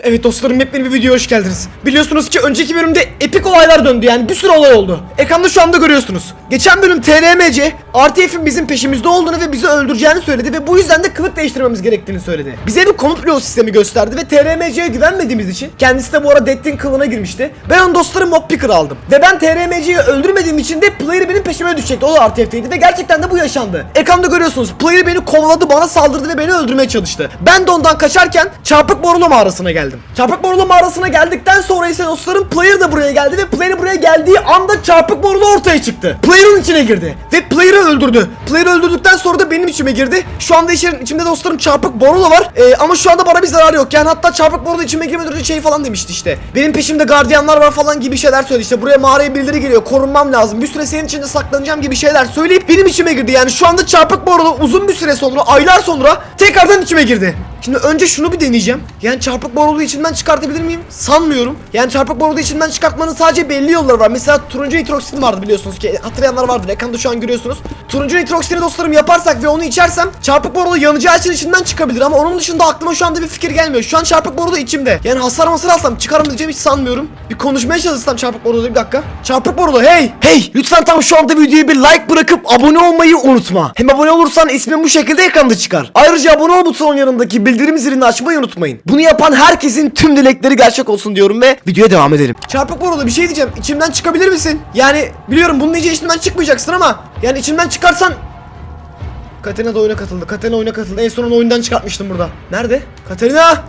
Evet dostlarım hepiniz bir videoya hoş geldiniz. Biliyorsunuz ki önceki bölümde epik olaylar döndü yani bir sürü olay oldu. Ekranda şu anda görüyorsunuz. Geçen bölüm TRMC RTF'in bizim peşimizde olduğunu ve bizi öldüreceğini söyledi ve bu yüzden de kılık değiştirmemiz gerektiğini söyledi. Bize bir komplo sistemi gösterdi ve TRMC'ye güvenmediğimiz için kendisi de bu arada Dead'in kılığına girmişti. Ben onun dostları Mob Picker aldım. Ve ben TRMC'yi öldürmediğim için de player benim peşime düşecekti. O da RTF'teydi ve gerçekten de bu yaşandı. Ekranda görüyorsunuz player beni kovaladı bana saldırdı ve beni öldürmeye çalıştı. Ben de ondan kaçarken çarpık borulu mağarasına geldim. Çarpık borulu mağarasına geldikten sonra ise dostlarım player da buraya geldi ve player buraya geldiği anda çarpık borulu ortaya çıktı. Player'ın içine girdi ve player'ı öldürdü. Player'ı öldürdükten sonra da benim içime girdi. Şu anda içeri, içimde dostlarım çarpık borulu var Ee, ama şu anda bana bir zarar yok. Yani hatta çarpık borulu içime girmeden şey falan demişti işte. Benim peşimde gardiyanlar var falan gibi şeyler söyledi işte. Buraya mağaraya bildiri geliyor. Korunmam lazım. Bir süre senin içinde saklanacağım gibi şeyler söyleyip benim içime girdi. Yani şu anda çarpık borulu uzun bir süre sonra, aylar sonra tekrardan içime girdi. Şimdi önce şunu bir deneyeceğim. Yani çarpık boruluğu içinden çıkartabilir miyim? Sanmıyorum. Yani çarpık boruluğu içinden çıkartmanın sadece belli yolları var. Mesela turuncu nitroksin vardı biliyorsunuz ki. Hatırlayanlar vardır. Ekranda şu an görüyorsunuz. Turuncu nitroksini dostlarım yaparsak ve onu içersem çarpık boruluğu yanacağı için içinden çıkabilir. Ama onun dışında aklıma şu anda bir fikir gelmiyor. Şu an çarpık boruluğu içimde. Yani hasar masar alsam çıkarım hiç sanmıyorum. Bir konuşmaya çalışsam çarpık boruluğu bir dakika. Çarpık boruluğu hey! Hey! Lütfen tam şu anda videoya bir like bırakıp abone olmayı unutma. Hem abone olursan ismin bu şekilde ekranda çıkar. Ayrıca abone ol butonun yanındaki bildirim zilini açmayı unutmayın. Bunu yapan herkesin tüm dilekleri gerçek olsun diyorum ve videoya devam edelim. Çarpık borulu bir şey diyeceğim. İçimden çıkabilir misin? Yani biliyorum bunun iyice içinden çıkmayacaksın ama yani içimden çıkarsan Katerina da oyuna katıldı. Katerina oyuna katıldı. En son onu oyundan çıkartmıştım burada. Nerede? Katerina!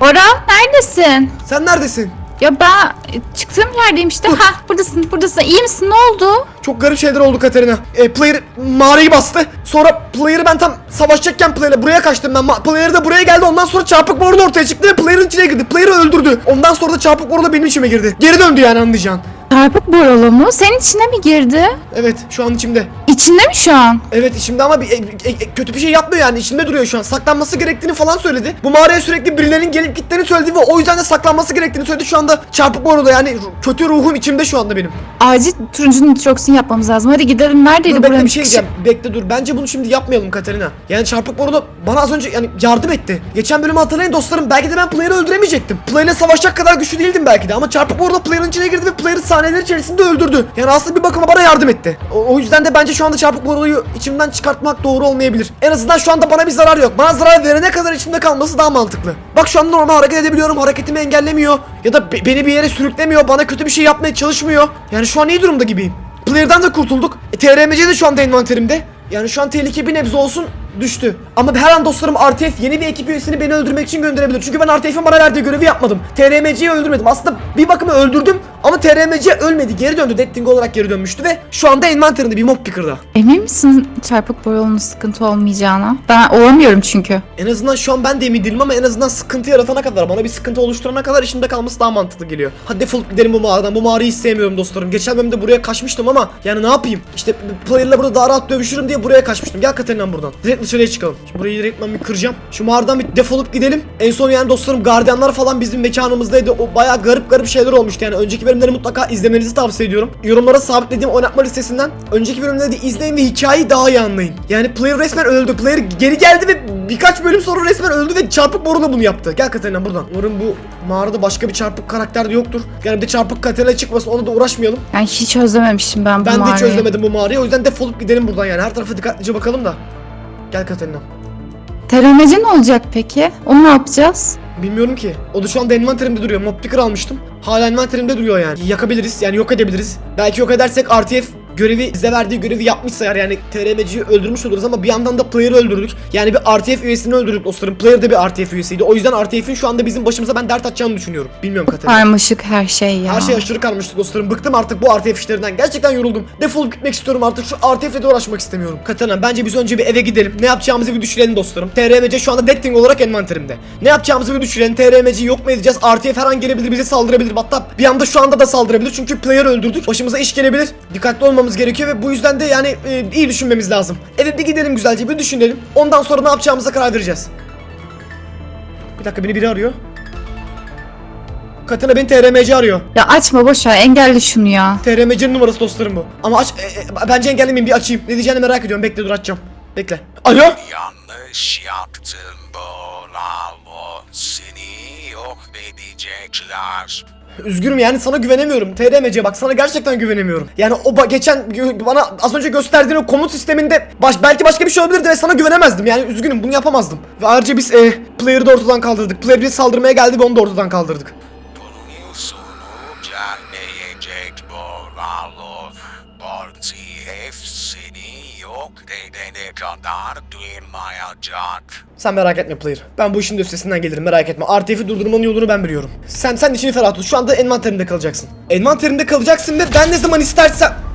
Orhan neredesin? Sen neredesin? Ya ben çıktığım yerdeyim işte. ha buradasın buradasın. İyi misin? Ne oldu? Çok garip şeyler oldu Katerina. E, player mağarayı bastı. Sonra player'ı ben tam savaşacakken player'la buraya kaçtım ben. Ma- Player da buraya geldi. Ondan sonra çarpık borulu ortaya çıktı ve player'ın içine girdi. Player'ı öldürdü. Ondan sonra da çarpık borulu benim içime girdi. Geri döndü yani anlayacağın. Çarpık borulu mu? Senin içine mi girdi? Evet şu an içimde. İçinde mi şu an? Evet içimde ama bir, e, e, e, kötü bir şey yapmıyor yani içimde duruyor şu an. Saklanması gerektiğini falan söyledi. Bu mağaraya sürekli birilerinin gelip gittiğini söyledi ve o yüzden de saklanması gerektiğini söyledi. Şu anda çarpık borulu yani ru- kötü ruhum içimde şu anda benim. Acil turuncu nitroksin yapmamız lazım. Hadi gidelim. Neredeydi Dur bekle buranın bir şey çıkışı? diyeceğim. Bekle dur. Bence bunu şimdi yapmayalım Katerina. Yani çarpık borulu bana az önce yani yardım etti. Geçen bölümü hatırlayın dostlarım. Belki de ben player'ı öldüremeyecektim. Player'le savaşacak kadar güçlü değildim belki de. Ama çarpık borulu player'ın içine girdi ve player'ı saniyeler içerisinde öldürdü. Yani aslında bir bakıma bana yardım etti. O, o yüzden de bence şu anda çarpık boruluyu içimden çıkartmak doğru olmayabilir. En azından şu anda bana bir zarar yok. Bana zarar verene kadar içimde kalması daha mantıklı. Bak şu anda normal hareket edebiliyorum. Hareketimi engellemiyor. Ya da be- beni bir yere sürüklemiyor. Bana kötü bir şey yapmaya çalışmıyor. Yani şu an iyi durumda gibiyim. Player'dan da kurtulduk. E, TRMC de şu anda envanterimde. Yani şu an tehlike bir nebze olsun düştü. Ama her an dostlarım RTF yeni bir ekip üyesini beni öldürmek için gönderebilir. Çünkü ben RTF'in bana verdiği görevi yapmadım. TRMC'yi öldürmedim. Aslında bir bakıma öldürdüm ama TRMC ölmedi. Geri döndü. Dead olarak geri dönmüştü ve şu anda envanterinde bir mob picker'da. Emin misin çarpık borulunun sıkıntı olmayacağına? Ben olamıyorum çünkü. En azından şu an ben de emin değilim ama en azından sıkıntı yaratana kadar bana bir sıkıntı oluşturana kadar içimde kalması daha mantıklı geliyor. Hadi defolup gidelim bu mağaradan. Bu mağarayı hiç sevmiyorum dostlarım. Geçen bölümde buraya kaçmıştım ama yani ne yapayım? İşte player'la burada daha rahat dövüşürüm diye buraya kaçmıştım. Gel Katerina'm buradan. Direkt dışarıya çıkalım. Şimdi burayı direktmen bir kıracağım. Şu mağaradan bir defolup gidelim. En son yani dostlarım gardiyanlar falan bizim mekanımızdaydı. O bayağı garip garip şeyler olmuştu yani. Önceki bölümleri mutlaka izlemenizi tavsiye ediyorum. Yorumlara sabitlediğim oynatma listesinden önceki bölümleri de izleyin ve hikayeyi daha iyi anlayın. Yani player resmen öldü. Player geri geldi ve birkaç bölüm sonra resmen öldü ve çarpık boruna bunu yaptı. Gel Katerina buradan. Umarım bu mağarada başka bir çarpık karakter de yoktur. Yani bir de çarpık Katerina çıkmasın ona da uğraşmayalım. Yani hiç özlememişim ben bu Ben de hiç mağarayı. özlemedim bu mağarayı. O yüzden defolup gidelim buradan yani. Her tarafa dikkatlice bakalım da. Gel Katerina. TRMC ne olacak peki? Onu ne yapacağız? Bilmiyorum ki. O da şu anda envanterimde duruyor. Mob picker almıştım. Hala envanterimde duruyor yani. Yakabiliriz yani yok edebiliriz. Belki yok edersek RTF görevi bize verdiği görevi yapmışsa eğer yani TRMC'yi öldürmüş oluruz ama bir yandan da player'ı öldürdük. Yani bir RTF üyesini öldürdük dostlarım. Player da bir RTF üyesiydi. O yüzden RTF'in şu anda bizim başımıza ben dert atacağını düşünüyorum. Bilmiyorum Katerina. Karmaşık her şey ya. Her şey aşırı karmıştı dostlarım. Bıktım artık bu RTF işlerinden. Gerçekten yoruldum. Defolup gitmek istiyorum artık. Şu RTF'le de uğraşmak istemiyorum. Katerina bence biz önce bir eve gidelim. Ne yapacağımızı bir düşünelim dostlarım. TRMC şu anda Dead olarak envanterimde. Ne yapacağımızı bir düşünelim. TRMC'yi yok mu edeceğiz? RTF her an gelebilir bize saldırabilir. Hatta bir anda şu anda da saldırabilir. Çünkü player öldürdük. Başımıza iş gelebilir. Dikkatli olmamız gerekiyor ve bu yüzden de yani e, iyi düşünmemiz lazım. Eve bir gidelim güzelce bir düşünelim. Ondan sonra ne yapacağımıza karar vereceğiz. Bir dakika beni biri arıyor. Katerina beni TRMC arıyor. Ya açma boş ver engelle şunu ya. TRMC'nin numarası dostlarım bu. Ama aç, e, e, bence engellemeyeyim bir açayım. Ne diyeceğini merak ediyorum. Bekle dur açacağım. Bekle. Alo? Yanlış yaptım bravo seni yok edecekler. Üzgünüm yani sana güvenemiyorum. TRMC bak sana gerçekten güvenemiyorum. Yani o geçen bana az önce gösterdiğin o komut sisteminde baş belki başka bir şey olabilirdi ve sana güvenemezdim. Yani üzgünüm bunu yapamazdım. Ve ayrıca biz e, player'ı da ortadan kaldırdık. Player bize saldırmaya geldi ve onu da ortadan kaldırdık. Yok edene kadar duymayacak. Sen merak etme player. Ben bu işin de üstesinden gelirim merak etme. RTF'i durdurmanın yolunu ben biliyorum. Sen sen içini ferah tut. Şu anda envanterimde kalacaksın. Envanterimde kalacaksın ve ben ne zaman istersem...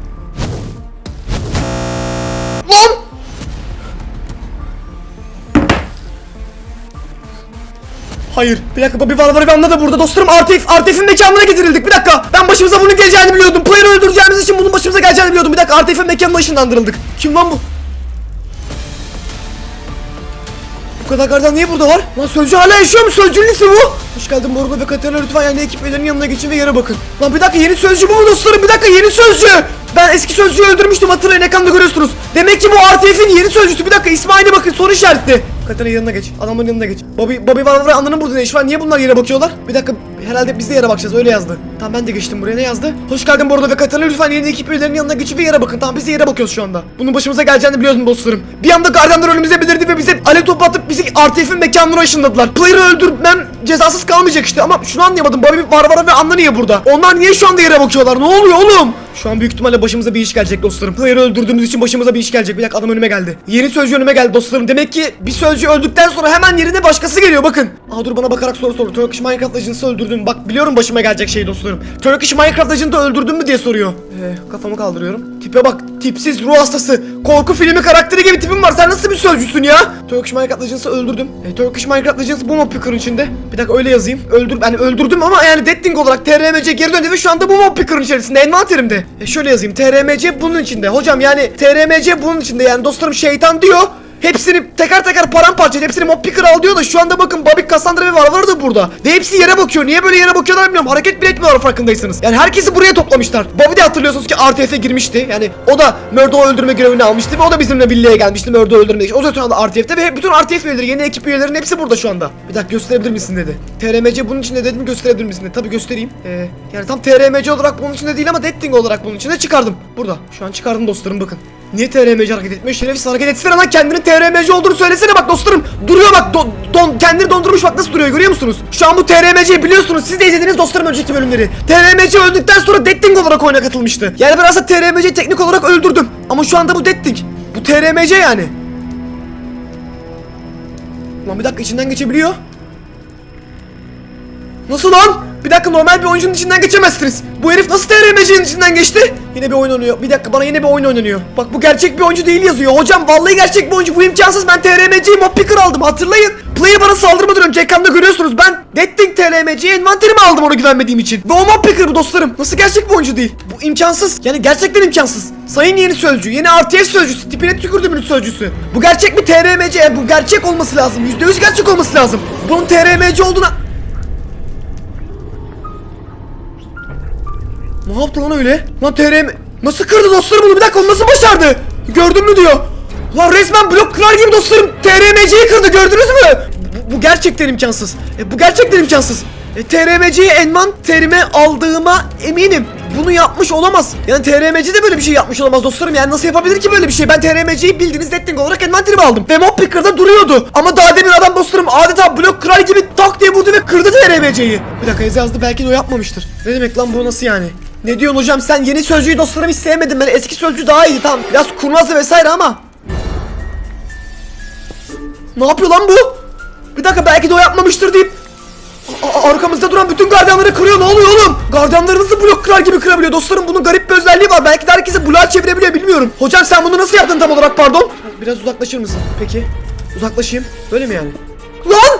Hayır. Bir dakika Bobby Varvar ve Anna da burada dostlarım. RTF, RTF'in mekanına getirildik. Bir dakika. Ben başımıza bunun geleceğini biliyordum. Player'ı öldüreceğimiz için bunun başımıza geleceğini biliyordum. Bir dakika RTF'in mekanına ışınlandırıldık. Kim lan bu? Bu kadar gardan niye burada var? Lan Sözcü hala yaşıyor mu? Sözcü'nün ismi bu. Hoş geldin Borulu ve Katerina lütfen yani ekip üyelerinin yanına geçin ve yere bakın. Lan bir dakika yeni Sözcü bu mu dostlarım? Bir dakika yeni Sözcü. Ben eski Sözcü'yü öldürmüştüm hatırlayın ekranda görüyorsunuz. Demek ki bu RTF'in yeni Sözcüsü. Bir dakika ismi aynı bakın soru işaretli. Katerina yanına geç. Adamın yanına geç. Bobby, Bobby var ve Anna'nın burada ne işi var? Niye bunlar yere bakıyorlar? Bir dakika herhalde biz de yere bakacağız öyle yazdı. Tamam ben de geçtim buraya ne yazdı? Hoş geldin Borulu ve Katerina lütfen yeni ekip üyelerinin yanına geçin ve yere bakın. Tamam biz de yere bakıyoruz şu anda. Bunun başımıza geleceğini biliyordum dostlarım. Bir anda gardiyanlar önümüze belirdi ve bize alev topu atıp bizi RTF'in mekanına ışınladılar. Player'ı öldürmem cezasız kalmayacak işte ama şunu anlayamadım. Bobby Barbara ve Anna niye burada? Onlar niye şu anda yere bakıyorlar? Ne oluyor oğlum? Şu an büyük ihtimalle başımıza bir iş gelecek dostlarım. Player'ı öldürdüğümüz için başımıza bir iş gelecek. Bir dakika adam önüme geldi. Yeni sözcü önüme geldi dostlarım. Demek ki bir sözcü öldükten sonra hemen yerine başkası geliyor bakın. Aa dur bana bakarak soru soru. Turkish Minecraft Legends'ı öldürdüm. Bak biliyorum başıma gelecek şey dostlarım. Turkish Minecraft Legends'ı öldürdün mü diye soruyor. Ee, kafamı kaldırıyorum. Tipe bak. Tipsiz ruh hastası. Korku filmi karakteri gibi tipim var. Sen nasıl bir sözcüsün ya? Turkish Minecraft Legends'ı öldürdüm. E, Turkish Minecraft Legends bu mob picker'ın içinde. Bir dakika öyle yazayım. Öldür yani öldürdüm ama yani Deadling olarak TRMC geri döndü ve şu anda bu mob picker'ın içerisinde envanterimde. E, şöyle yazayım. TRMC bunun içinde. Hocam yani TRMC bunun içinde. Yani dostlarım şeytan diyor. Hepsini teker teker paramparça edip hepsini mob picker al diyor da şu anda bakın Bobby Cassandra ve Varvar da burada. Ve hepsi yere bakıyor. Niye böyle yere bakıyorlar bilmiyorum. Hareket bile etmiyorlar farkındaysanız. Yani herkesi buraya toplamışlar. Bobby de hatırlıyorsunuz ki RTF'e girmişti. Yani o da Murdoch'u öldürme görevini almıştı ve o da bizimle birliğe gelmişti Murdoch'u öldürmek. O da şu anda RTF'te ve bütün RTF üyeleri, yeni ekip üyelerinin hepsi burada şu anda. Bir dakika gösterebilir misin dedi. TRMC bunun içinde dedim gösterebilir misin dedi. Tabii göstereyim. Ee, yani tam TRMC olarak bunun içinde değil ama Deadling olarak bunun içinde çıkardım. Burada. Şu an çıkardım dostlarım bakın. Niye TRMC hareket etmiyor? Şerefsiz hareket etsene lan kendinin TRMC olduğunu söylesene bak dostlarım. Duruyor bak do- don kendini dondurmuş bak nasıl duruyor görüyor musunuz? Şu an bu TRMC'yi biliyorsunuz. Siz de izlediniz dostlarım önceki bölümleri. TRMC öldükten sonra Deadling olarak oyuna katılmıştı. Yani ben aslında TRMC'yi teknik olarak öldürdüm. Ama şu anda bu Deadling. Bu TRMC yani. Lan bir dakika içinden geçebiliyor. Nasıl lan? Bir dakika normal bir oyuncunun içinden geçemezsiniz. Bu herif nasıl TRMC'nin içinden geçti? Yine bir oyun oynuyor. Bir dakika bana yine bir oyun oynanıyor. Bak bu gerçek bir oyuncu değil yazıyor. Hocam vallahi gerçek bir oyuncu. Bu imkansız. Ben TRMC'yi mob picker aldım. Hatırlayın. Player bana saldırmadan önce ekranda görüyorsunuz. Ben Deadling TRMC'yi envanterime aldım ona güvenmediğim için. Ve o mob picker bu dostlarım. Nasıl gerçek bir oyuncu değil? Bu imkansız. Yani gerçekten imkansız. Sayın yeni sözcü, yeni RTS sözcüsü, tipine tükürdüğümün sözcüsü. Bu gerçek bir TRMC. Bu gerçek olması lazım. %100 gerçek olması lazım. Bunun TRMC olduğuna... Ne yaptı lan öyle? Lan TRM... Nasıl kırdı dostlarım bunu? Bir dakika onu nasıl başardı? Gördün mü diyor. Lan resmen blok kırar gibi dostlarım TRMC'yi kırdı gördünüz mü? Bu, bu gerçekten imkansız. E, bu gerçekten imkansız. E, TRMC'yi envanterime aldığıma eminim. Bunu yapmış olamaz. Yani TRMC de böyle bir şey yapmış olamaz dostlarım. Yani nasıl yapabilir ki böyle bir şey? Ben TRMC'yi bildiğiniz Deadling olarak envanterime aldım. Ve Mob Picker'da duruyordu. Ama daha demin adam dostlarım adeta blok kırar gibi tak diye vurdu ve kırdı TRMC'yi. Bir dakika yazı yazdı belki de o yapmamıştır. Ne demek lan bu nasıl yani? Ne diyorsun hocam sen yeni sözcüğü dostlarım hiç sevmedim ben eski sözcüğü daha iyiydi tamam biraz kurnazdı vesaire ama Ne yapıyor lan bu? Bir dakika belki de o yapmamıştır deyip A- arkamızda duran bütün gardiyanları kırıyor ne oluyor oğlum? Gardiyanları nasıl blok kırar gibi kırabiliyor dostlarım bunun garip bir özelliği var belki de herkese bloğa çevirebiliyor bilmiyorum Hocam sen bunu nasıl yaptın tam olarak pardon? Biraz uzaklaşır mısın? Peki uzaklaşayım böyle mi yani? Lan!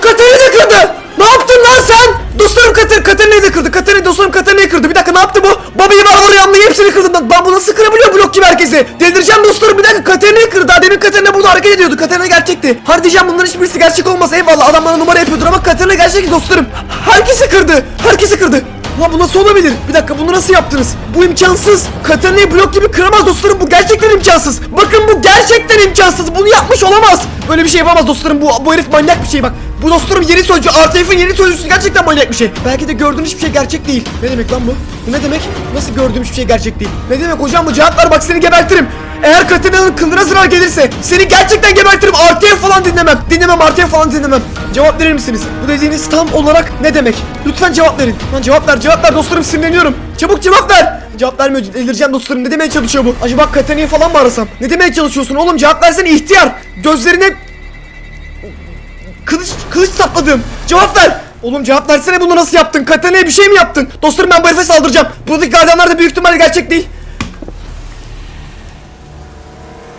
Katerina kırdı! Ne yaptın lan sen? Dostlarım Kater Katerina'yı da kırdı. Katerina dostlarım Katerina'yı kırdı. Bir dakika ne yaptı bu? Var var yandı hepsini kırdı. lan. Ben bu nasıl kırabiliyor blok gibi herkesi? Delireceğim dostlarım bir dakika Katerina'yı kırdı. Daha demin Katerina burada hareket ediyordu. Katerina gerçekti. Hadi diyeceğim bunların hiçbirisi gerçek olmaz. Eyvallah adam bana numara yapıyordur ama Katerina gerçek dostlarım. Herkesi kırdı. Herkesi kırdı. Lan bu nasıl olabilir? Bir dakika bunu nasıl yaptınız? Bu imkansız. Katarina'yı blok gibi kıramaz dostlarım. Bu gerçekten imkansız. Bakın bu gerçekten imkansız. Bunu yapmış olamaz. Böyle bir şey yapamaz dostlarım. Bu, bu herif manyak bir şey bak. Bu dostlarım yeni sözcü. RTF'in yeni sözcüsü gerçekten manyak bir şey. Belki de gördüğün hiçbir şey gerçek değil. Ne demek lan bu? Bu ne demek? Nasıl gördüğüm hiçbir şey gerçek değil? Ne demek hocam bu cevap ver bak seni gebertirim. Eğer Katarina'nın kılına zarar gelirse seni gerçekten gebertirim. RTF falan dinlemem. Dinlemem RTF falan dinlemem. Cevap verir misiniz? Bu dediğiniz tam olarak ne demek? Lütfen cevap verin. Lan cevap ver cevap ver dostlarım sinirleniyorum. Çabuk cevap ver. Cevap vermiyor delireceğim dostlarım ne demeye çalışıyor bu? Acaba Katarina'yı falan mı arasam? Ne demeye çalışıyorsun oğlum cevap versene ihtiyar. Gözlerine Kılıç, kılıç sapladım. Cevap ver. Oğlum cevap versene bunu nasıl yaptın? Katarina'ya bir şey mi yaptın? Dostlarım ben bu saldıracağım. Buradaki gardiyanlar da büyük ihtimalle gerçek değil.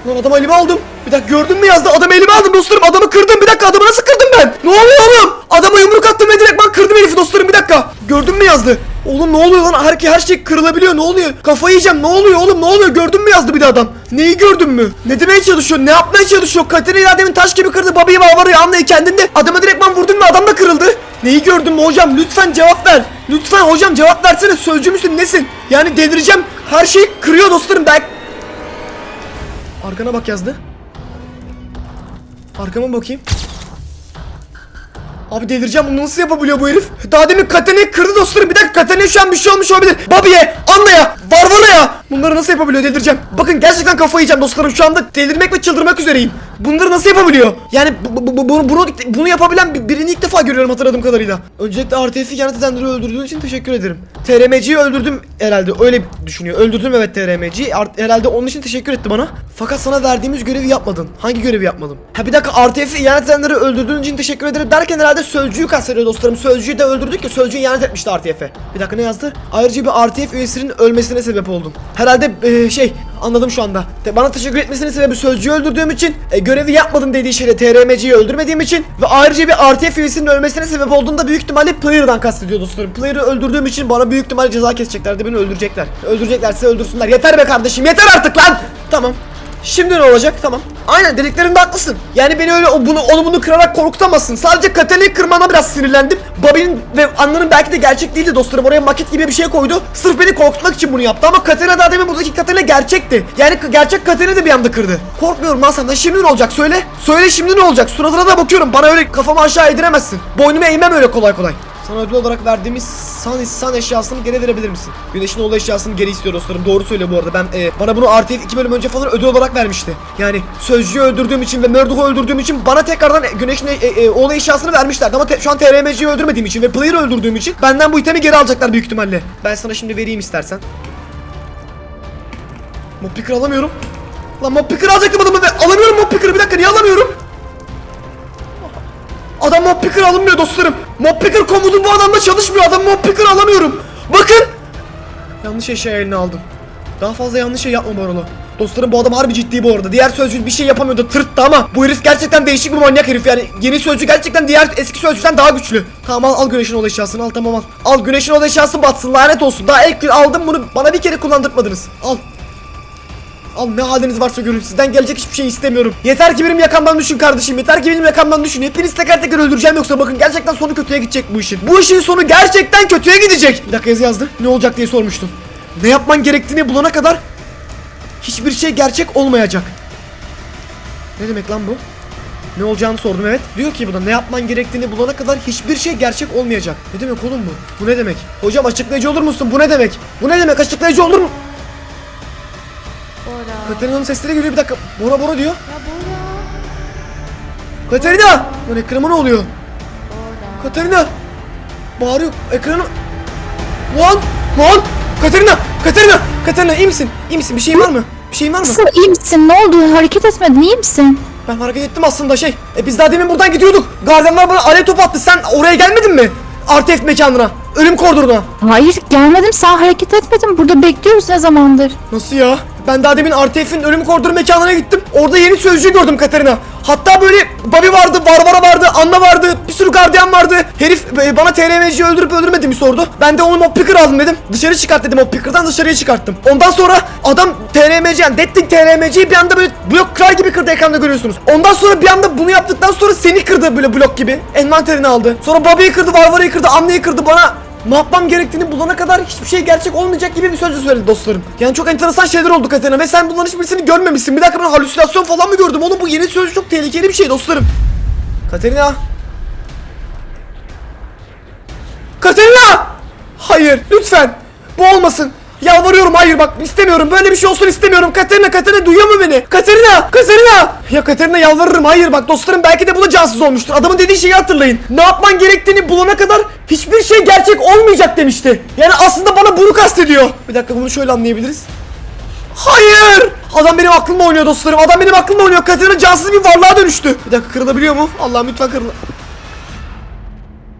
Lan adam elime aldım. Bir dakika gördün mü yazdı? Adamı elime aldım dostlarım. Adamı kırdım. Bir dakika adamı nasıl kırdım ben? Ne oluyor oğlum? Adama yumruk attım ve direktman kırdım herifi dostlarım. Bir dakika. Gördün mü yazdı? Oğlum ne oluyor lan? Her, her şey kırılabiliyor. Ne oluyor? Kafayı yiyeceğim. Ne oluyor oğlum? Ne oluyor? Gördün mü yazdı bir de adam. Neyi gördün mü? Ne demeye çalışıyor? Ne yapmaya çalışıyor? Katerina demin taş gibi kırdı. Babayı varvarıyor. Anlayı kendinde. Adama direktman vurdun mu? Adam da kırıldı. Neyi gördün mü hocam? Lütfen cevap ver. Lütfen hocam cevap versene. Sözcü müsün? Nesin? Yani delireceğim. Her şeyi kırıyor dostlarım. Ben Arkana bak yazdı. Arkama bakayım. Abi delireceğim bunu nasıl yapabiliyor bu herif? Daha demin Katena'yı kırdı dostlarım. Bir dakika Katena'ya şu an bir şey olmuş olabilir. Bobby'ye, Anna'ya, Varvara'ya. Bunları nasıl yapabiliyor delireceğim. Bakın gerçekten kafayı yiyeceğim dostlarım. Şu anda delirmek ve çıldırmak üzereyim. Bunları nasıl yapabiliyor? Yani bu, bu- bu- bunu, bunu, bunu yapabilen bir- birini ilk defa görüyorum hatırladığım kadarıyla. Öncelikle RTF'i ihanet edenleri öldürdüğün için teşekkür ederim. TRMC'yi öldürdüm herhalde öyle düşünüyor. Öldürdüm evet TRMC'yi. Herhalde onun için teşekkür etti bana. Fakat sana verdiğimiz görevi yapmadın. Hangi görevi yapmadım? Ha bir dakika RTF'i ihanet edenleri öldürdüğün için teşekkür ederim derken herhalde sözcüğü kastediyor dostlarım. Sözcüğü de öldürdük ya sözcüğü ihanet etmişti RTF'e. Bir dakika ne yazdı? Ayrıca bir RTF üyesinin ölmesine sebep oldum. Herhalde e, şey anladım şu anda. Te- bana teşekkür etmesinin sebebi sözcüğü öldürdüğüm için, e, görevi yapmadım dediği şeyle TRMC'yi öldürmediğim için ve ayrıca bir RTF üyesinin ölmesine sebep olduğunda büyük ihtimalle Player'dan kastediyor dostlarım. Player'ı öldürdüğüm için bana büyük ihtimalle ceza keseceklerdi. Beni öldürecekler. Öldüreceklerse öldürsünler. Yeter be kardeşim yeter artık lan. Tamam. Şimdi ne olacak? Tamam. Aynen dediklerinde haklısın. Yani beni öyle o bunu onu bunu kırarak korkutamazsın. Sadece Katena'yı kırmana biraz sinirlendim. Bobby'nin ve Anna'nın belki de gerçek değildi dostlarım. Oraya maket gibi bir şey koydu. Sırf beni korkutmak için bunu yaptı ama Katena daha demin buradaki Katena gerçekti. Yani gerçek Katena da bir anda kırdı. Korkmuyorum lan senden. Şimdi ne olacak? Söyle. Söyle şimdi ne olacak? Suratına da bakıyorum. Bana öyle kafamı aşağı eğdiremezsin. Boynumu eğmem öyle kolay kolay. Sana ödül olarak verdiğimiz san, san eşyasını geri verebilir misin? Güneşin oğlu eşyasını geri istiyor dostlarım. Doğru söylüyor bu arada. Ben e, bana bunu RTF 2 bölüm önce falan ödül olarak vermişti. Yani sözcüğü öldürdüğüm için ve Murdoch'u öldürdüğüm için bana tekrardan Güneşin e, e, oğlu eşyasını vermişlerdi. Ama te- şu an TRMC'yi öldürmediğim için ve Player'ı öldürdüğüm için benden bu itemi geri alacaklar büyük ihtimalle. Ben sana şimdi vereyim istersen. Mob Picker alamıyorum. Lan Mob Picker alacaktım adamı ve alamıyorum Mob Picker'ı. Bir dakika niye alamıyorum? Adam mob picker alınmıyor dostlarım. Mob picker komutum bu adamla çalışmıyor. Adam mob alamıyorum. Bakın. Yanlış eşya eline aldım. Daha fazla yanlış şey yapma Barolo. Dostlarım bu adam harbi ciddi bu arada. Diğer sözcü bir şey yapamıyordu tırttı ama bu herif gerçekten değişik bir manyak herif yani. Yeni sözcü gerçekten diğer eski sözcüden daha güçlü. Tamam al, al güneşin ol eşyasını al tamam al. Al güneşin ol eşyası batsın lanet olsun. Daha ilk gün aldım bunu bana bir kere kullandırmadınız. Al. Al ne haliniz varsa görün sizden gelecek hiçbir şey istemiyorum. Yeter ki benim yakamdan düşün kardeşim yeter ki benim yakamdan düşün. Hepiniz teker teker öldüreceğim yoksa bakın gerçekten sonu kötüye gidecek bu işin. Bu işin sonu gerçekten kötüye gidecek. Bir dakika yazı yazdı. Ne olacak diye sormuştum. Ne yapman gerektiğini bulana kadar hiçbir şey gerçek olmayacak. Ne demek lan bu? Ne olacağını sordum evet. Diyor ki buna ne yapman gerektiğini bulana kadar hiçbir şey gerçek olmayacak. Ne demek oğlum bu? Bu ne demek? Hocam açıklayıcı olur musun? Bu ne demek? Bu ne demek? Açıklayıcı olur mu? Bora. Katerina'nın sesleri geliyor bir dakika. Bora Bora diyor. Ya Bora. Katerina! Lan ekranıma ne oluyor? Bora. Katerina! Bağırıyor ekranı... Lan! Lan! Katerina! Katerina! Katerina iyi misin? İyi misin? Bir şeyin var mı? Bir şeyin var mı? Nasıl iyi misin? Ne oldu? Hareket etmedin. iyi misin? Ben hareket ettim aslında şey. E biz daha demin buradan gidiyorduk. Gardiyanlar bana alev topu attı. Sen oraya gelmedin mi? RTF mekanına. Ölüm koridoruna. Hayır gelmedim. Sen hareket etmedin. Burada bekliyoruz ne zamandır. Nasıl ya? Ben daha demin RTF'in ölüm koridoru mekanına gittim. Orada yeni sözcüğü gördüm Katerina. Hatta böyle Bobby vardı, Barbara vardı, Anna vardı, bir sürü gardiyan vardı. Herif e, bana TRMC'yi öldürüp öldürmediğimi sordu. Ben de onu mob aldım dedim. Dışarı çıkart dedim mob picker'dan dışarıya çıkarttım. Ondan sonra adam TRMC yani Deadling TRMC'yi bir anda böyle blok kırar gibi kırdı ekranda görüyorsunuz. Ondan sonra bir anda bunu yaptıktan sonra seni kırdı böyle blok gibi. Envanterini aldı. Sonra Bobby'yi kırdı, Varvara'yı kırdı, Anna'yı kırdı bana ne yapmam gerektiğini bulana kadar hiçbir şey gerçek olmayacak gibi bir sözle söyledi dostlarım. Yani çok enteresan şeyler oldu Katerina ve sen bunların hiçbirisini görmemişsin. Bir dakika ben halüsinasyon falan mı gördüm? Oğlum bu yeni sözcü çok tehlikeli bir şey dostlarım. Katerina. Katerina! Hayır lütfen. Bu olmasın. Yalvarıyorum hayır bak istemiyorum böyle bir şey olsun istemiyorum Katerina Katerina duyuyor mu beni Katerina Katerina Ya Katerina yalvarırım hayır bak dostlarım belki de bu da cansız olmuştur adamın dediği şeyi hatırlayın Ne yapman gerektiğini bulana kadar hiçbir şey gerçek olmayacak demişti Yani aslında bana bunu kastediyor Bir dakika bunu şöyle anlayabiliriz Hayır! Adam benim aklımla oynuyor dostlarım. Adam benim aklımla oynuyor. Katerina cansız bir varlığa dönüştü. Bir dakika kırılabiliyor mu? Allah'ım lütfen kırıl.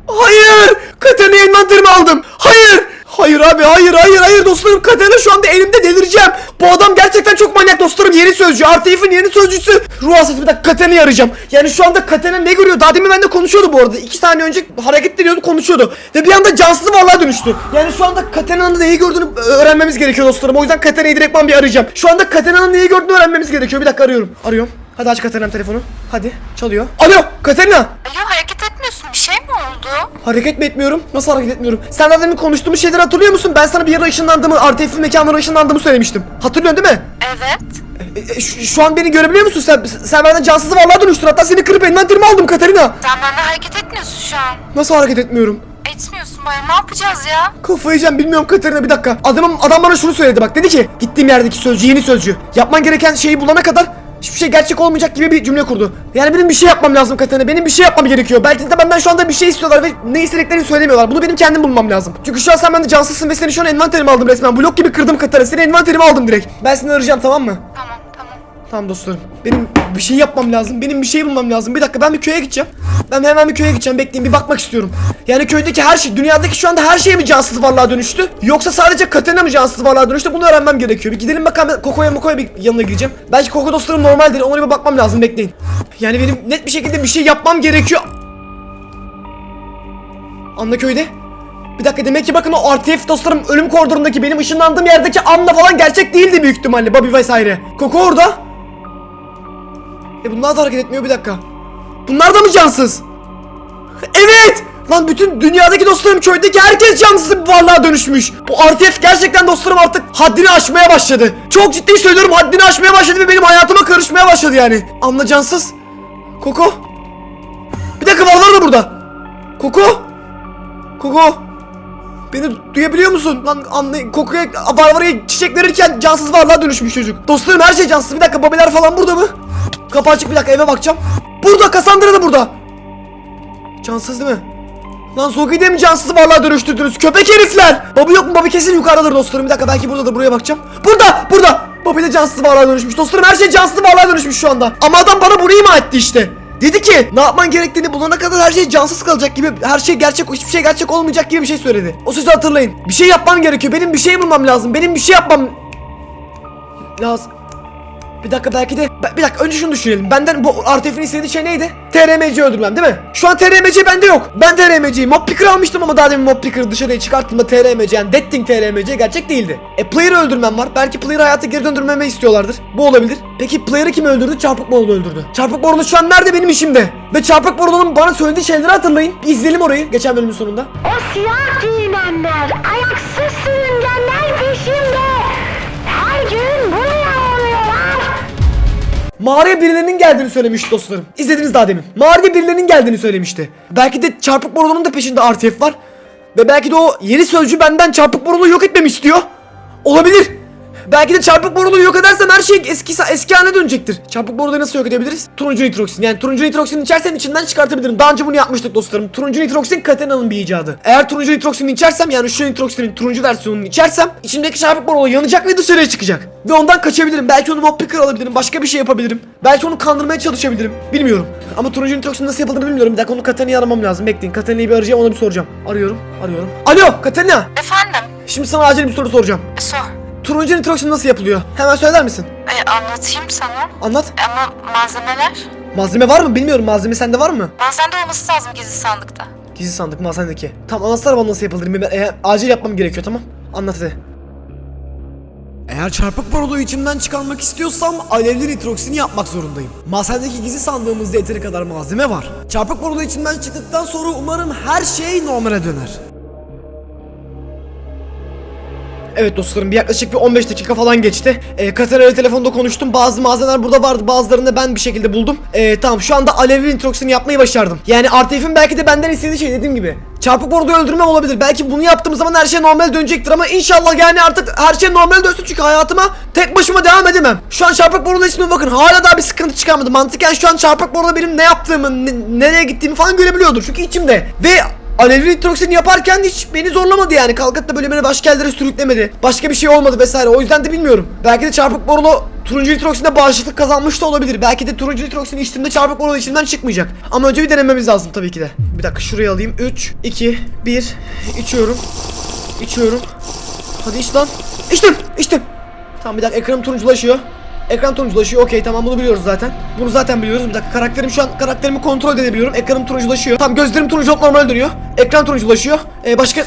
Hayır! Katerina envanterimi aldım. Hayır! Hayır abi hayır hayır hayır dostlarım Katerina şu anda elimde delireceğim. Bu adam gerçekten çok manyak dostlarım yeni sözcü. Arteyf'in yeni sözcüsü. Ruh hastası bir dakika Katerina'yı arayacağım. Yani şu anda Katerina ne görüyor? Daha demin benimle konuşuyordu bu arada. İki saniye önce hareket ediyordu konuşuyordu. Ve bir anda cansız varlığa dönüştü. Yani şu anda Katerina'nın neyi gördüğünü öğrenmemiz gerekiyor dostlarım. O yüzden Katerina'yı direktman bir arayacağım. Şu anda Katerina'nın neyi gördüğünü öğrenmemiz gerekiyor. Bir dakika arıyorum. Arıyorum. Hadi aç Katerina'm telefonu. Hadi çalıyor. Alo Katerina. Alo hareket etmiyorsun. Bir şey mi oldu? Hareket mi etmiyorum? Nasıl hareket etmiyorum? Sen daha demin konuştuğumuz şeyleri hatırlıyor musun? Ben sana bir yere ışınlandığımı, artefil mekanlara ışınlandığımı söylemiştim. Hatırlıyorsun değil mi? Evet. E, e, şu, şu an beni görebiliyor musun? Sen, sen benden cansız varlığa dönüştün. Hatta seni kırıp envanterimi aldım Katerina. Sen benden hareket etmiyorsun şu an. Nasıl hareket etmiyorum? Etmiyorsun baya. Ne yapacağız ya? Kafayı yiyeceğim bilmiyorum Katerina bir dakika. Adamım adam bana şunu söyledi bak dedi ki gittiğim yerdeki sözcü yeni sözcü. Yapman gereken şeyi bulana kadar hiçbir şey gerçek olmayacak gibi bir cümle kurdu. Yani benim bir şey yapmam lazım Katerina. Benim bir şey yapmam gerekiyor. Belki de benden şu anda bir şey istiyorlar ve ne istediklerini söylemiyorlar. Bunu benim kendim bulmam lazım. Çünkü şu an sen bende cansızsın ve seni şu an envanterimi aldım resmen. Blok gibi kırdım Katerina. Seni envanterimi aldım direkt. Ben seni arayacağım tamam mı? Tamam tamam. Dostlarım. Benim bir şey yapmam lazım. Benim bir şey bulmam lazım. Bir dakika ben bir köye gideceğim. Ben hemen bir köye gideceğim. Bekleyin bir bakmak istiyorum. Yani köydeki her şey, dünyadaki şu anda her şey mi cansız varlığa dönüştü? Yoksa sadece Katerina mı cansız varlığa dönüştü? Bunu öğrenmem gerekiyor. Bir gidelim bakalım. Koko'ya Moko'ya bir yanına gireceğim. Belki Koko dostlarım normaldir. Onlara bir bakmam lazım. Bekleyin. Yani benim net bir şekilde bir şey yapmam gerekiyor. Anla köyde. Bir dakika demek ki bakın o RTF dostlarım ölüm koridorundaki benim ışınlandığım yerdeki Anna falan gerçek değildi büyük ihtimalle Bobby vesaire. Koko orada. E bunlar da hareket etmiyor bir dakika. Bunlar da mı cansız? Evet! Lan bütün dünyadaki dostlarım köydeki herkes cansız bir varlığa dönüşmüş. Bu RTF gerçekten dostlarım artık haddini aşmaya başladı. Çok ciddi söylüyorum haddini aşmaya başladı ve benim hayatıma karışmaya başladı yani. Anla cansız. Koko. Bir dakika varlar da burada. Koko. Koko. Beni duyabiliyor musun? Lan anlay kokuya Barbara'ya çiçek verirken cansız varlığa dönüşmüş çocuk. Dostlarım her şey cansız. Bir dakika babiler falan burada mı? Kapı açık bir dakika eve bakacağım. Burada Cassandra da burada. Cansız değil mi? Lan Zogi'yi de mi cansız varlığa dönüştürdünüz? Köpek herifler! Bobby yok mu? Bobby kesin yukarıdadır dostlarım. Bir dakika belki buradadır. Buraya bakacağım. Burada! Burada! Bobby de cansız varlığa dönüşmüş. Dostlarım her şey cansız varlığa dönüşmüş şu anda. Ama adam bana bunu ima etti işte. Dedi ki ne yapman gerektiğini bulana kadar her şey cansız kalacak gibi her şey gerçek hiçbir şey gerçek olmayacak gibi bir şey söyledi. O sözü hatırlayın. Bir şey yapmam gerekiyor. Benim bir şey bulmam lazım. Benim bir şey yapmam lazım. Bir dakika belki de bir dakika önce şunu düşünelim. Benden bu Artef'in istediği şey neydi? TRMC öldürmem değil mi? Şu an TRMC bende yok. Ben TRMC'yi Mob Picker almıştım ama daha demin Mob Picker'ı dışarıya çıkarttığımda TRMC yani Dead Thing TRMC gerçek değildi. E Player'ı öldürmem var. Belki Player'ı hayata geri döndürmemi istiyorlardır. Bu olabilir. Peki Player'ı kim öldürdü? Çarpık Borulu öldürdü. Çarpık Borulu şu an nerede benim işimde? Ve Çarpık Borulu'nun bana söylediği şeyleri hatırlayın. İzleyelim orayı geçen bölümün sonunda. O siyah giyinenler, ayaksız sürüngenler Mağaraya birilerinin geldiğini söylemişti dostlarım. İzlediniz daha demin. Mağaraya birilerinin geldiğini söylemişti. Belki de çarpık borulunun da peşinde RTF var. Ve belki de o yeni sözcü benden çarpık boruluğu yok etmemi istiyor. Olabilir. Belki de çarpık boruluğu yok edersem her şey eski eski haline dönecektir. Çarpık boruluğu nasıl yok edebiliriz? Turuncu nitroksin. Yani turuncu nitroksin içersem içinden çıkartabilirim. Daha önce bunu yapmıştık dostlarım. Turuncu nitroksin Katena'nın bir icadı. Eğer turuncu nitroksini içersem yani şu nitroksinin turuncu versiyonunu içersem içimdeki çarpık boruluğu yanacak ve dışarıya çıkacak. Ve ondan kaçabilirim. Belki onu mob picker alabilirim. Başka bir şey yapabilirim. Belki onu kandırmaya çalışabilirim. Bilmiyorum. Ama turuncu nitroksin nasıl yapıldığını bilmiyorum. Bir dakika onu Katena'yı aramam lazım. Bekleyin. Katena'yı bir arayacağım ona bir soracağım. Arıyorum. Arıyorum. Alo Katena. Efendim? Şimdi sana acil bir soru soracağım. Sor. Turuncu nitroksin nasıl yapılıyor? Hemen söyler misin? E, anlatayım sana. Anlat. Ama malzemeler? Malzeme var mı bilmiyorum. Malzeme sende var mı? Malzemede olması lazım gizli sandıkta. Gizli sandık malzemedeki. Tamam anlatsana bana nasıl yapılır. Ben, eğer, acil yapmam gerekiyor tamam. Anlat hadi. Eğer çarpık boruluğu içimden çıkarmak istiyorsam alevli nitroksini yapmak zorundayım. Masadaki gizli sandığımızda yeteri kadar malzeme var. Çarpık boruluğu içimden çıktıktan sonra umarım her şey normale döner. Evet dostlarım bir yaklaşık bir 15 dakika falan geçti. Katerina ile telefonda konuştum. Bazı malzemeler burada vardı. Bazılarını da ben bir şekilde buldum. Ee, tamam şu anda alevli nitroksini yapmayı başardım. Yani RTF'in belki de benden istediği şey dediğim gibi. Çarpık bordoyu öldürmem olabilir. Belki bunu yaptığım zaman her şey normal dönecektir ama inşallah yani artık her şey normal dönsün çünkü hayatıma tek başıma devam edemem. Şu an çarpık bordoda ismine bakın hala daha bir sıkıntı çıkarmadı. Mantıken şu an çarpık bordoda benim ne yaptığımı, ne- nereye gittiğimi falan görebiliyordur çünkü içimde. Ve Alevli nitroksin yaparken hiç beni zorlamadı yani. Kalkıp da böyle beni başka yerlere sürüklemedi. Başka bir şey olmadı vesaire. O yüzden de bilmiyorum. Belki de çarpık borulu turuncu nitroksinde bağışıklık kazanmış da olabilir. Belki de turuncu nitroksin içtiğimde çarpık borulu içimden çıkmayacak. Ama önce bir denememiz lazım tabii ki de. Bir dakika şuraya alayım. 3, 2, 1. İçiyorum. İçiyorum. Hadi iç lan. İçtim. içtim. Tamam bir dakika ekranım turunculaşıyor. Ekran turunculaşıyor. Okey tamam bunu biliyoruz zaten. Bunu zaten biliyoruz. Bir dakika karakterim şu an karakterimi kontrol edebiliyorum. Ekranım turunculaşıyor. Tamam gözlerim turuncu normal dönüyor. Ekran turunculaşıyor. Ee, başka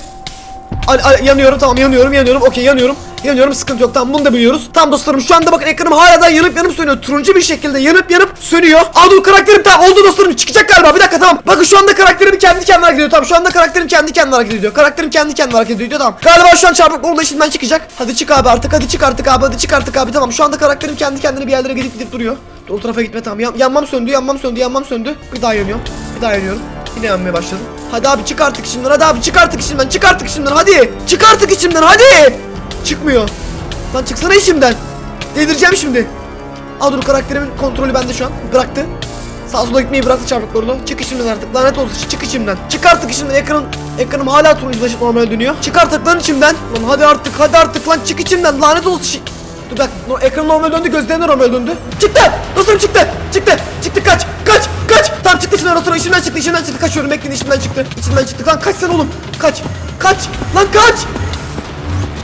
Al, al, yanıyorum tamam yanıyorum yanıyorum. Okey yanıyorum. Yanıyorum sıkıntı yok. Tamam bunu da biliyoruz. Tamam dostlarım şu anda bakın ekranım hala da yanıp yanıp sönüyor. Turuncu bir şekilde yanıp yanıp sönüyor. Aa dur karakterim tamam oldu dostlarım. Çıkacak galiba. Bir dakika tamam. Bakın şu anda karakterim kendi kendine hareket ediyor. Tamam şu anda karakterim kendi kendine hareket ediyor. Karakterim kendi kendine hareket ediyor tamam. Galiba şu an çarpık orada işinden çıkacak. Hadi çık abi artık hadi çık artık abi hadi çık artık abi. Tamam şu anda karakterim kendi kendine bir yerlere gidip gidip duruyor. Dur, o tarafa gitme tamam. Yan- yanmam söndü yanmam söndü yanmam söndü. Bir daha yanıyorum bir daha yanıyorum Yine yanmaya başladım. Hadi abi çık artık içimden. Hadi abi çık artık içimden. Çık artık içimden. Hadi. Çık artık içimden. Hadi. Çıkmıyor. Lan çıksana içimden. Delireceğim şimdi. Al dur karakterimin kontrolü bende şu an. Bıraktı. Sağ sola gitmeyi bıraktı çarpık doğrulu. Çık içimden artık. Lanet olsun. Çık içimden. Çık artık içimden. Ekranım, ekranım hala turunculaşıp normal dönüyor. Çık artık lan içimden. Lan hadi artık. Hadi artık lan çık içimden. Lanet olsun. Dur bak. Ekran normal döndü. Gözlerim normal döndü. Çıktı. Dostlarım çıktı. Çıktı. Çıktı kaç. Kaç. Kaç. Tamam çıktı içinden sonra içimden çıktı. içimden çıktı. Kaçıyorum. Bekleyin içimden çıktı. İçimden çıktı. Lan kaç sen oğlum. Kaç. Kaç. Lan kaç.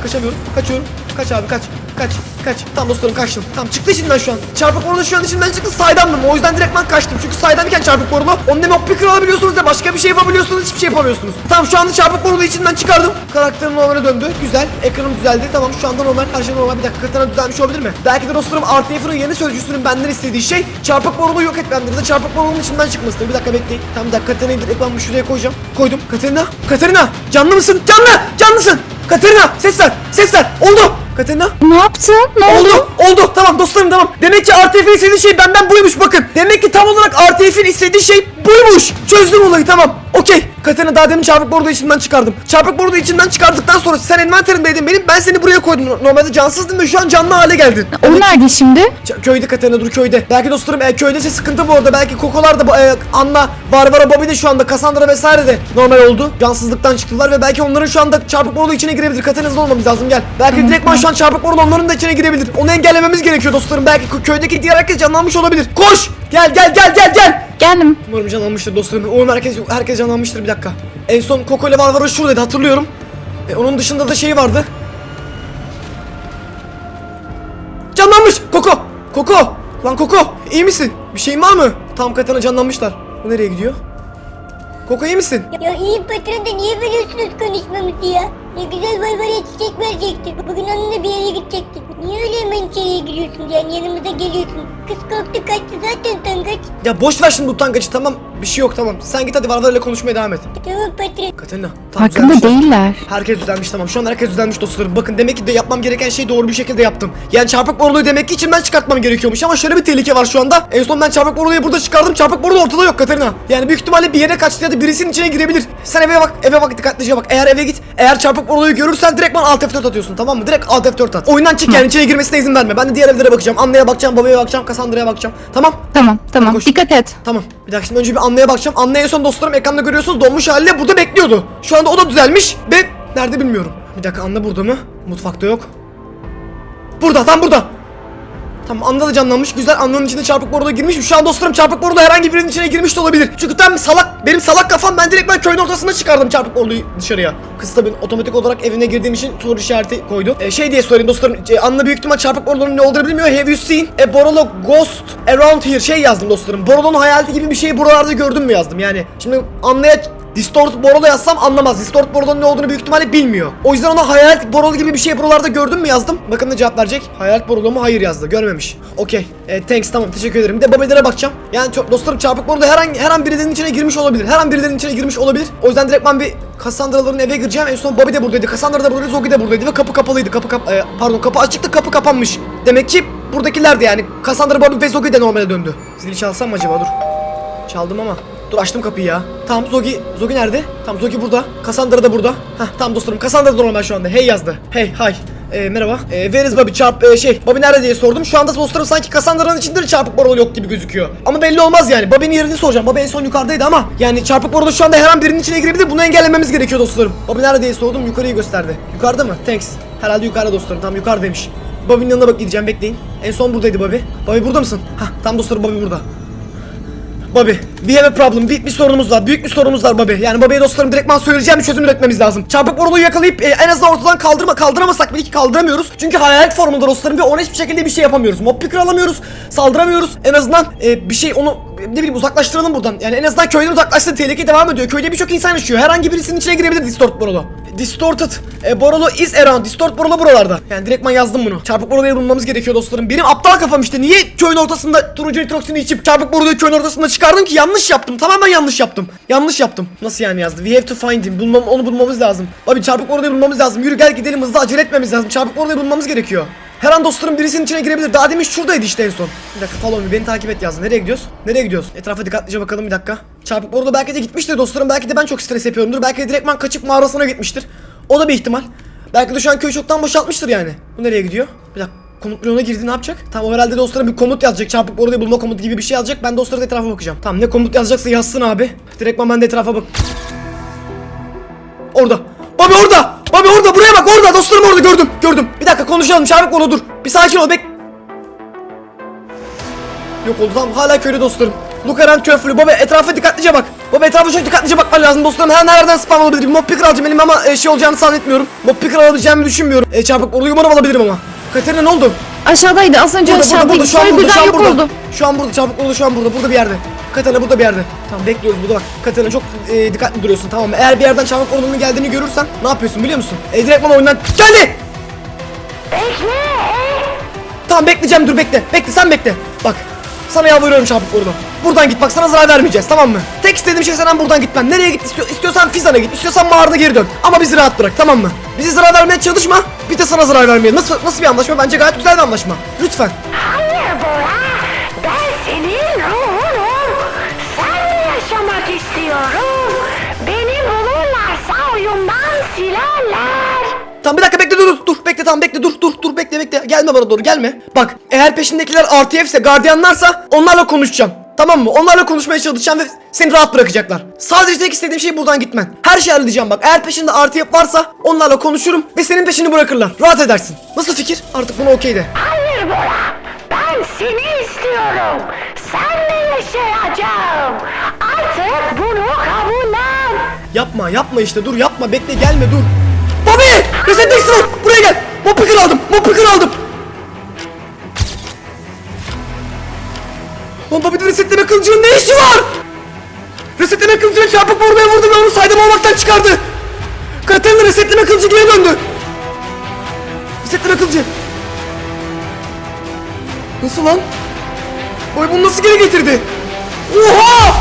Kaçamıyorum. Kaçıyorum. Kaç abi kaç. Kaç. Kaç. Tamam dostlarım kaçtım. Tamam çıktı içinden şu an. Çarpık borulu şu an içinden çıktı. Saydamdım. O yüzden direktman kaçtım. Çünkü saydamken çarpık borulu. Onun hem hoppicker alabiliyorsunuz da başka bir şey yapabiliyorsunuz. Hiçbir şey yapamıyorsunuz. Tamam şu anda çarpık borulu içinden çıkardım. Karakterim normale döndü. Güzel. Ekranım düzeldi. Tamam şu anda normal. Her şey normal. Bir dakika katana düzelmiş olabilir mi? Belki de dostlarım RTF'ın yeni sözcüsünün benden istediği şey çarpık borulu yok etmemdir. de çarpık borulunun içinden çıkmasıdır. Bir dakika bekleyin. Tamam bir dakika Katana'yı direkt ben şuraya koyacağım. Koydum. Katerina. Katerina. Canlı mısın? Canlı. Canlısın. Katerina. Ses ver. Ses ver. Oldu. Katerina. Ne yaptın? Ne oldu? Oldu. Oldu. Tamam dostlarım tamam. Demek ki RTF'in istediği şey benden buymuş bakın. Demek ki tam olarak RTF'in istediği şey buymuş. Çözdüm olayı tamam. Okey. Katerina daha demin çarpık bordoyu içinden çıkardım. Çarpık bordoyu içinden çıkardıktan sonra sen envanterindeydin benim. Ben seni buraya koydum. Normalde cansızdın ve şu an canlı hale geldin. O nerede şimdi? Ç- Köyde Katerina dur köyde. Belki dostlarım e, köydeyse sıkıntı bu arada. Belki kokolar da e, Anna, Barbara, Bobby de şu anda Cassandra vesaire de normal oldu. Cansızlıktan çıktılar ve belki onların şu anda çarpık borulu içine girebilir. Katerina hızlı olmamız lazım gel. Belki direktman şu an çarpık borulu onların da içine girebilir. Onu engellememiz gerekiyor dostlarım. Belki kö- köydeki diğer herkes canlanmış olabilir. Koş! Gel gel gel gel gel! Geldim. Umarım canlanmıştır dostlarım. Umarım herkes herkes canlanmıştır bir dakika. En son Koko ile Barbara şuradaydı hatırlıyorum. E, onun dışında da şey vardı. Canlanmış! Koko! Koko! Lan Koko! iyi misin? Bir şeyin var mı? Tam katana canlanmışlar. Bu nereye gidiyor? Koko iyi misin? Ya iyi patron da niye bölüyorsunuz konuşmamızı ya? Ne güzel Barbara'ya çiçek verecektik. Bugün onunla bir yere gidecektik. Niye öyle hemen içeriye giriyorsun yani yanımıza geliyorsun? Kız korktu kaçtı zaten utangaç. Ya boş ver şimdi utangaçı tamam. Bir şey yok tamam. Sen git hadi Barbara ile konuşmaya devam et. Tamam patron. Katerina. Tamam, Farkında düzelmişler. değiller. Herkes düzelmiş tamam. Şu an herkes düzelmiş dostlarım. Bakın demek ki de yapmam gereken şeyi doğru bir şekilde yaptım. Yani çarpık boruluyu demek ki içimden çıkartmam gerekiyormuş ama şöyle bir tehlike var şu anda. En son ben çarpık boruluyu burada çıkardım. Çarpık borulu ortada yok Katerina. Yani büyük ihtimalle bir yere kaçtı ya da birisinin içine girebilir. Sen eve bak, eve bak dikkatlice bak. Eğer eve git, eğer çarpık boruluyu görürsen direktman alt F4 atıyorsun tamam mı? Direkt alt F4 at. Oyundan çık yani içine girmesine izin verme. Ben de diğer evlere bakacağım. Anneye bakacağım, babaya bakacağım, Cassandra'ya bakacağım. Tamam? Tamam tamam. Koş. Dikkat et. Tamam. Bir dakika şimdi önce bir Anne'ye bakacağım. Anne en son dostlarım ekranda görüyorsunuz donmuş haliyle burada bekliyordu. Şu anda o da düzelmiş ve nerede bilmiyorum. Bir dakika Anne burada mı? Mutfakta yok. Burada tam burada. Tamam Anna da canlanmış. Güzel Anna'nın içinde çarpık borula girmiş. Şu an dostlarım çarpık borula herhangi birinin içine girmiş de olabilir. Çünkü tam salak benim salak kafam ben direkt ben köyün ortasına çıkardım çarpık borulayı dışarıya. Kız tabii otomatik olarak evine girdiğim için soru işareti koydu. Ee, şey diye sorayım dostlarım. E, Anna büyük ihtimal çarpık borulunun ne olduğunu bilmiyor. Have you seen a Borolo ghost around here? Şey yazdım dostlarım. Borolo'nun hayaleti gibi bir şeyi buralarda gördüm mü yazdım yani. Şimdi Anna'ya Distort Borolo yazsam anlamaz. Distort Borolo'nun ne olduğunu büyük ihtimalle bilmiyor. O yüzden ona Hayalet Borolo gibi bir şey buralarda gördün mü yazdım. Bakın ne cevap verecek. Hayalet Borolo mu? Hayır yazdı. Görmemiş. Okey. E, thanks tamam teşekkür ederim. Bir de Babelere bakacağım. Yani çok, dostlarım çarpık Borolo her an, her an birilerinin içine girmiş olabilir. Her an birilerinin içine girmiş olabilir. O yüzden direktman bir Cassandra'ların eve gireceğim. En son Bobby de buradaydı. Cassandra da buradaydı. Zogi de buradaydı ve kapı kapalıydı. Kapı kap e, pardon kapı açıktı kapı kapanmış. Demek ki buradakiler de yani Cassandra, Bobby ve Zogi de normale döndü. Zili çalsam mı acaba dur. Çaldım ama. Dur açtım kapıyı ya. Tamam Zogi. Zogi nerede? Tamam Zogi burada. Cassandra da burada. Heh tamam dostlarım. Cassandra da normal şu anda. Hey yazdı. Hey hi. Ee, merhaba. Ee, where is Bobby? Çarp e, şey Bobby nerede diye sordum. Şu anda dostlarım sanki Cassandra'nın içinde de çarpık borolu yok gibi gözüküyor. Ama belli olmaz yani. Bobby'nin yerini soracağım. Bobby en son yukarıdaydı ama yani çarpık borolu şu anda her an birinin içine girebilir. Bunu engellememiz gerekiyor dostlarım. Bobby nerede diye sordum. Yukarıyı gösterdi. Yukarıda mı? Thanks. Herhalde yukarıda dostlarım. Tam yukarıdaymış. Bobby'nin yanına bak gideceğim bekleyin. En son buradaydı Bobby. Bobby burada mısın? Hah tam dostlarım Bobby burada. Bobby, we have a problem. Bir, bir sorunumuz var. Büyük bir sorunumuz var Bobby. Yani Bobby'ye dostlarım direktman söyleyeceğim bir çözüm üretmemiz lazım. Çarpık boruluyu yakalayıp e, en azından ortadan kaldırma kaldıramasak bile ki kaldıramıyoruz. Çünkü hayalet formunda dostlarım ve ona hiçbir şekilde bir şey yapamıyoruz. Mob picker alamıyoruz. Saldıramıyoruz. En azından e, bir şey onu ne bileyim uzaklaştıralım buradan. Yani en azından köyden uzaklaşsın. Tehlike devam ediyor. Köyde birçok insan yaşıyor. Herhangi birisinin içine girebilir Distort Borolo. Distorted e, Borolo is around. Distort Borolo buralarda. Yani direktman yazdım bunu. Çarpık Borolo'yu bulmamız gerekiyor dostlarım. Benim aptal kafam işte. Niye köyün ortasında turuncu nitroksini içip çarpık Borolo'yu köyün ortasında çıkardım ki? Yanlış yaptım. Tamamen yanlış yaptım. Yanlış yaptım. Nasıl yani yazdı? We have to find him. Bulmam, onu bulmamız lazım. Abi çarpık Borolo'yu bulmamız lazım. Yürü gel gidelim hızlı acele etmemiz lazım. Çarpık Borolo'yu bulmamız gerekiyor. Her an dostlarım birisinin içine girebilir. Daha demin şuradaydı işte en son. Bir dakika follow me. Beni takip et yazdı. Nereye gidiyoruz? Nereye gidiyoruz? Etrafa dikkatlice bakalım bir dakika. Çarpık Borolo belki de gitmiştir dostlarım. Belki de ben çok stres yapıyorumdur. Belki de direktman kaçıp mağarasına gitmiştir. O da bir ihtimal. Belki de şu an köy çoktan boşaltmıştır yani. Bu nereye gidiyor? Bir dakika. Komut bloğuna girdi ne yapacak? Tamam o herhalde dostlara bir komut yazacak. Çarpık Borolo'yu bulma komutu gibi bir şey yazacak. Ben dostlara da etrafa bakacağım. Tamam ne komut yazacaksa yazsın abi. Direktman ben de etrafa bak. Orada. Bobby orada. Bobby orada. Buraya bak orada. Dostlarım orada gördüm. Gördüm. Bir dakika konuşalım. Çabuk Bolo dur. Bir sakin ol. Bek. Yok oldu tamam. Hala köyde dostlarım. Around carefully. Bobby etrafa dikkatlice bak. Bobby etrafa çok dikkatlice bakman lazım dostlarım. Her nereden spam olabilir? Mob picker alacağım elim ama e, şey olacağını zannetmiyorum. Mob picker alabileceğimi düşünmüyorum. E, çarpık Bolo'yu umarım alabilirim ama. Katerina ne oldu? Aşağıdaydı az önce Burada burada aşağıdaydı. burada şu an burada şu birden an yok burada. oldu. Şu an burada çabuk oldu şu an burada burada bir yerde. Katana burada bir yerde. Tamam bekliyoruz burada bak. Katana çok e, dikkatli duruyorsun tamam mı? Eğer bir yerden çabuk ordunun geldiğini görürsen ne yapıyorsun biliyor musun? E, direktman oyundan geldi. Bekle. Tamam bekleyeceğim dur bekle. Bekle sen bekle. Bak sana yalvarıyorum çabuk orada. Buradan git bak sana zarar vermeyeceğiz tamam mı? Tek istediğim şey senden buradan gitmen. Nereye git istiyor, istiyorsan Fizan'a git. istiyorsan mağarada geri dön. Ama bizi rahat bırak tamam mı? Bizi zarar vermeye çalışma. Bir de sana zarar vermeyelim. Nasıl nasıl bir anlaşma? Bence gayet güzel bir anlaşma. Lütfen. Hayır Bora. Ben senin ruhunum. Senle yaşamak istiyorum. Beni bulurlarsa oyundan silerler. Tamam bir dakika bekle dur dur dur bekle tamam bekle dur dur dur bekle bekle gelme bana doğru gelme. Bak eğer peşindekiler RTF ise gardiyanlarsa onlarla konuşacağım. Tamam mı? Onlarla konuşmaya çalışacağım ve seni rahat bırakacaklar. Sadece tek istediğim şey buradan gitmen. Her şeyi halledeceğim bak. Eğer peşinde RTF varsa onlarla konuşurum ve senin peşini bırakırlar. Rahat edersin. Nasıl fikir? Artık bunu okey de. Hayır Bora. Ben seni istiyorum. Senle yaşayacağım. Artık bunu kabullen. Yapma yapma işte dur yapma bekle gelme dur. Bobby! Reset! Buraya gel! Mop picker aldım! Mop picker aldım! Lan Bobby'de resetleme kılıcının ne işi var? Resetleme kılıcını çarpıp vurmaya vurdu ve onu saydam olmaktan çıkardı. Katerina resetleme kılıcı geri döndü. Resetleme kılıcı. Nasıl lan? Boy bunu nasıl geri getirdi? Oha!